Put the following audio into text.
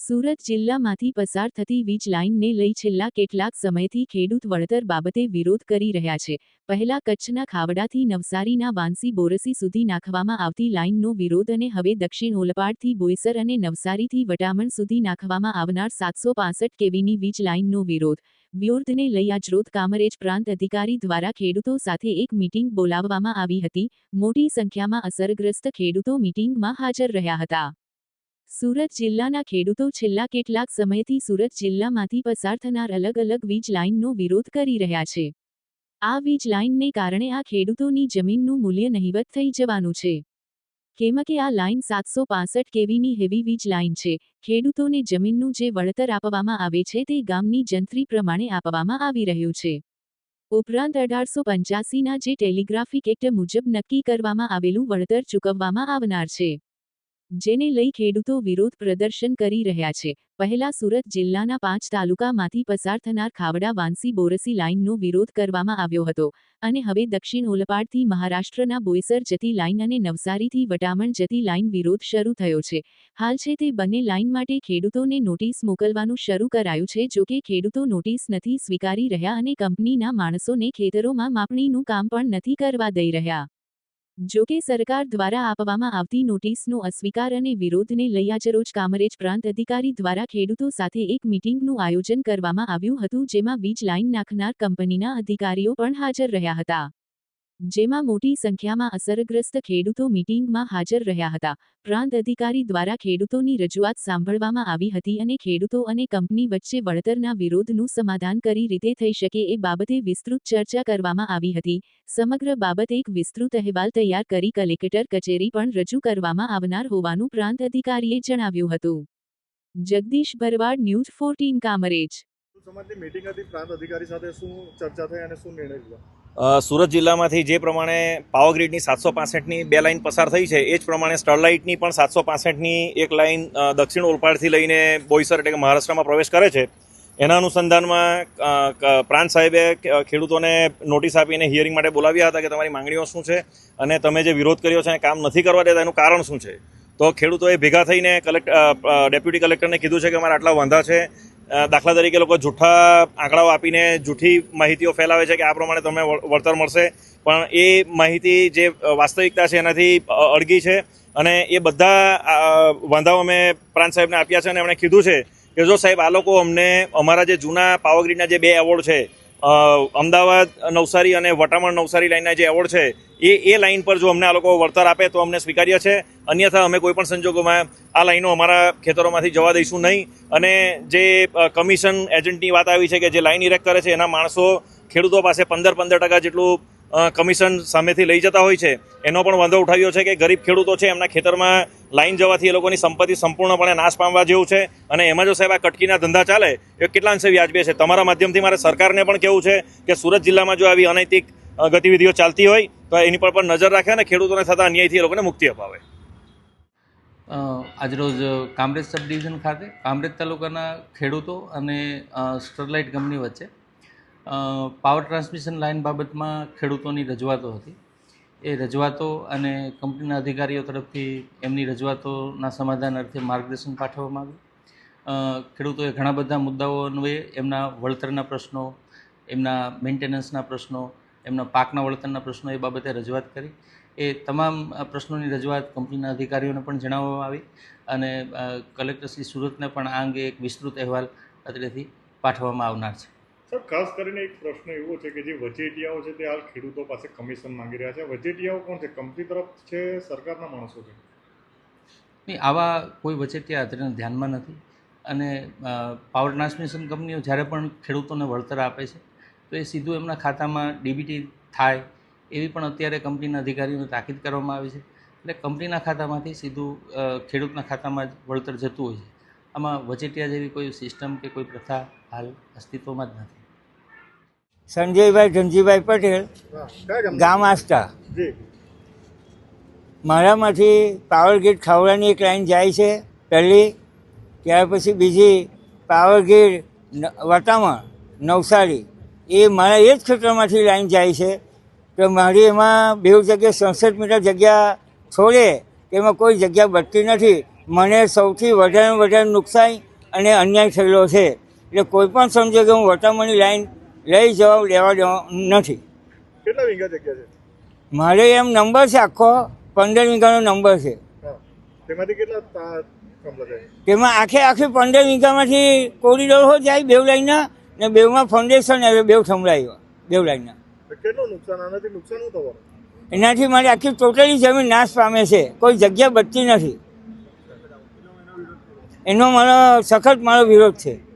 સુરત જિલ્લામાંથી પસાર થતી વીજ લાઇનને લઈ છેલ્લા કેટલાક સમયથી ખેડૂત વળતર બાબતે વિરોધ કરી રહ્યા છે. પહેલા કચ્છના ખાવડાથી નવસારીના વાંસી બોરસી સુધી નાખવામાં આવતી લાઇનનો વિરોધ અને હવે દક્ષિણ ઓલપાડથી બોઈસર અને નવસારીથી વટામણ સુધી નાખવામાં આવનાર સાતસો પાસઠ કેવીની વીજ લાઇનનો વિરોધ. વિરોધને લઈ આજરોજ કામરેજ પ્રાંત અધિકારી દ્વારા ખેડૂતો સાથે એક મીટિંગ બોલાવવામાં આવી હતી. મોટી સંખ્યામાં અસરગ્રસ્ત ખેડૂતો મીટિંગમાં હાજર રહ્યા હતા. સુરત જિલ્લાના ખેડૂતો છેલ્લા કેટલાક સમયથી સુરત જિલ્લામાંથી પસાર થનાર અલગ અલગ વીજ લાઇનનો વિરોધ કરી રહ્યા છે. આ વીજ લાઇનને કારણે આ ખેડૂતોની જમીનનું મૂલ્ય નહિવત થઈ જવાનું છે. કેમ કે આ લાઇન સાતસો પાસઠ કેવીની હેવી વીજ લાઇન છે. ખેડૂતોને જમીનનું જે વળતર આપવામાં આવે છે તે ગામની જંત્રી પ્રમાણે આપવામાં આવી રહ્યું છે. ઉપરાંત અઢારસો પંચ્યાસીના જે ટેલિગ્રાફિક એક્ટ મુજબ નક્કી કરવામાં આવેલું વળતર ચૂકવવામાં આવનાર છે. જેને લઈ ખેડૂતો વિરોધ પ્રદર્શન કરી રહ્યા છે. પહેલા સુરત જિલ્લાના પાંચ તાલુકામાંથી પસાર થનાર ખાવડા વાંસી બોરસી લાઇનનો વિરોધ કરવામાં આવ્યો હતો અને હવે દક્ષિણ ઓલપાડથી મહારાષ્ટ્રના બોઈસર જતી લાઇન અને નવસારીથી વટામણ જતી લાઇન વિરોધ શરૂ થયો છે. હાલ છે તે બંને લાઇન માટે ખેડૂતોને નોટિસ મોકલવાનું શરૂ કરાયું છે જોકે ખેડૂતો નોટિસ નથી સ્વીકારી રહ્યા અને કંપનીના માણસોને ખેતરોમાં માપણીનું કામ પણ નથી કરવા દઈ રહ્યા. જો કે સરકાર દ્વારા આપવામાં આવતી નોટિસનો અસ્વીકાર અને વિરોધને લઈ આજરોજ કામરેજ પ્રાંત અધિકારી દ્વારા ખેડૂતો સાથે એક મીટિંગનું આયોજન કરવામાં આવ્યું હતું, જેમાં વીજ લાઇન નાખનાર કંપનીના અધિકારીઓ પણ હાજર રહ્યા હતા. જેમાં મોટી સંખ્યામાં અસરગ્રસ્ત ખેડૂતો મીટિંગમાં હાજર રહ્યા હતા. પ્રાંત અધિકારી દ્વારા ખેડૂતોની રજૂઆત સાંભળવામાં આવી હતી અને ખેડૂતો અને કંપની વચ્ચે વળતરના વિરોધનું સમાધાન કરી રીતે થઈ શકે એ બાબતે વિસ્તૃત ચર્ચા કરવામાં આવી હતી. સમગ્ર બાબત એક વિસ્તૃત અહેવાલ તૈયાર કરી કલેક્ટર કચેરી પણ રજૂ કરવામાં આવનાર હોવાનું પ્રાંત અધિકારીએ જણાવ્યું હતું. Jagdish Bharwad news fourteen, Kamrej. સમાજની મીટિંગ હતી સાથે શું ચર્ચા થઈ અને શું નિર્ણય સુરત જિલ્લામાંથી જે પ્રમાણે પાવર ગ્રીડની સાતસો પાસઠની બે લાઇન પસાર થઈ છે, એ જ પ્રમાણે સ્ટરલાઇટની પણ સાતસો પાસઠની એક લાઇન દક્ષિણ ઓલપાડથી લઈને બોઈસર એટલે કે મહારાષ્ટ્રમાં પ્રવેશ કરે છે. એના અનુસંધાનમાં પ્રાંત સાહેબે ખેડૂતોને નોટિસ આપીને હિયરિંગ માટે બોલાવ્યા હતા કે તમારી માંગણીઓ શું છે અને તમે જે વિરોધ કર્યો છે અને કામ નથી કરવા દેતા, એનું કારણ શું છે? તો ખેડૂતોએ ભેગા થઈને કલેક્ટ ડેપ્યુટી કલેક્ટરને કીધું છે કે અમારા આટલા વાંધા છે દાખલા તરીકે લોકો જૂઠા આંકડાઓ આપીને જૂઠી માહિતીઓ ફેલાવે છે કે આ પ્રમાણે તમને વળતર મળશે. પણ એ માહિતી જે વાસ્તવિકતા છે એનાથી અળગી છે. અને એ બધા વાંધાઓ અમે પ્રાંત સાહેબને આપ્યા છે અને એમણે કીધું છે કે જો સાહેબ આ લોકો અમને, અમારા જે જૂના પાવરગ્રીડના જે બે એવોર્ડ છે અમદાવાદ નવસારી અને વટામણ નવસારી લાઇનના જે એવોર્ડ છે, એ એ લાઇન પર જો અમને આ લોકો વળતર આપે તો અમને સ્વીકાર્ય છે. અન્યથા અમે કોઈ પણ સંજોગોમાં આ લાઇનો અમારા ખેતરોમાંથી જવા દઈશું નહીં. અને જે કમિશન એજન્ટની વાત આવી છે કે જે લાઈન ઇરેક્ટ કરે છે, એના માણસો ખેડૂતો પાસે પંદર પંદર ટકા જેટલું કમિશન સામેથી લઈ જતા હોય છે. એનો પણ વાંધો ઉઠાવ્યો છે કે ગરીબ ખેડૂતો છે, એમના ખેતરમાં લાઈન જવાથી એ લોકોની સંપત્તિ સંપૂર્ણપણે નાશ પામવા જેવું છે. અને એમાં જો સાહેબ આ કટકીના ધંધા ચાલે, એ કેટલા અંશે વ્યાજબી છે તમારા માધ્યમથી મારે સરકારને પણ કહેવું છે કે સુરત જિલ્લામાં જો આવી અનૈતિક ગતિવિધિઓ ચાલતી હોય, તો એની પર પણ નજર રાખે અને ખેડૂતોને થતા અન્યાયથી એ લોકોને મુક્તિ અપાવે. આજરોજ કામરેજ સબ ડિવિઝન ખાતે, કામરેજ તાલુકાના ખેડૂતો અને સ્ટરલાઇટ કંપની વચ્ચે પાવર ટ્રાન્સમિશન લાઇન બાબતમાં ખેડૂતોની રજૂઆતો હતી. એ રજૂઆતો અને કંપનીના અધિકારીઓ તરફથી એમની રજૂઆતોના સમાધાન અર્થે માર્ગદર્શન પાઠવવામાં આવ્યું. ખેડૂતોએ ઘણા બધા મુદ્દાઓ અન્વયે એમના વળતરના પ્રશ્નો, એમના મેન્ટેનન્સના પ્રશ્નો, એમના પાકના વળતરના પ્રશ્નો એ બાબતે રજૂઆત કરી. એ તમામ પ્રશ્નોની રજૂઆત કંપનીના અધિકારીઓને પણ જણાવવામાં આવી અને કલેક્ટર શ્રી સુરતને પણ આ અંગે એક વિસ્તૃત અહેવાલ અત્રેથી પાઠવવામાં આવનાર છે. સર, ખાસ કરીને એક પ્રશ્ન એવો છે કે જે વચેટિયાઓ છે તે હાલ ખેડૂતો પાસે કમિશન માંગી રહ્યા છે. વચેટિયાઓ કોણ છે? કંપની તરફ છે, સરકારના માણસો છે? નહીં, આવા કોઈ વચેટિયા અત્યારે ધ્યાનમાં નથી. અને પાવર ટ્રાન્સમિશન કંપનીઓ જ્યારે પણ ખેડૂતોને વળતર આપે છે, તો એ સીધું એમના ખાતામાં ડીબીટી થાય એવી પણ અત્યારે કંપનીના અધિકારીઓને તાકીદ કરવામાં આવી છે. એટલે કંપનીના ખાતામાંથી સીધું ખેડૂતના ખાતામાં જ વળતર જતું હોય છે. આમાં વચેટિયા જેવી કોઈ સિસ્ટમ કે કોઈ પ્રથા હાલ અસ્તિત્વમાં જ નથી. સંજયભાઈ ધનજીભાઈ પટેલ ગામ આસ્था મારામાંથી પાવરગીર ખાવડાની એક લાઈન જાય છે પહેલી ત્યાર પછી બીજી પાવરગીર વટામણ નવસારી. એ મારા એ જ ક્ષેત્રમાંથી લાઈન જાય છે. તો મારી એમાં બે જગ્યાએ સડસઠ મીટર જગ્યા છોડે એમાં કોઈ જગ્યા બચતી નથી. મને સૌથી વધારે વધારે નુકસાન અને અન્યાય થયેલો છે. એટલે કોઈ પણ સંજોગે હું વટામણની લાઈન લઈ જવા લેવા દેવા નથી. કેટલા વીઘા જગ્યા છે? મારે એમ નંબર છે આખો પંદર વીઘાનો નંબર છે. તેમાંથી કેટલા તેમાં આખે આખી પંદર વીઘામાંથી કોરિડોર હો જાય બેવ લાઈનના ને બેવમાં ફાઉન્ડેશન આવે બેવ સંભળાયો બેવ લાઈનના. કેટલું નુકસાન? આનાથી નુકસાન શું થવાનું? એનાથી મારી આખી ટોટલી જમીન નાશ પામે છે. કોઈ જગ્યા બચતી નથી. એનો મારો સખત મારો વિરોધ છે.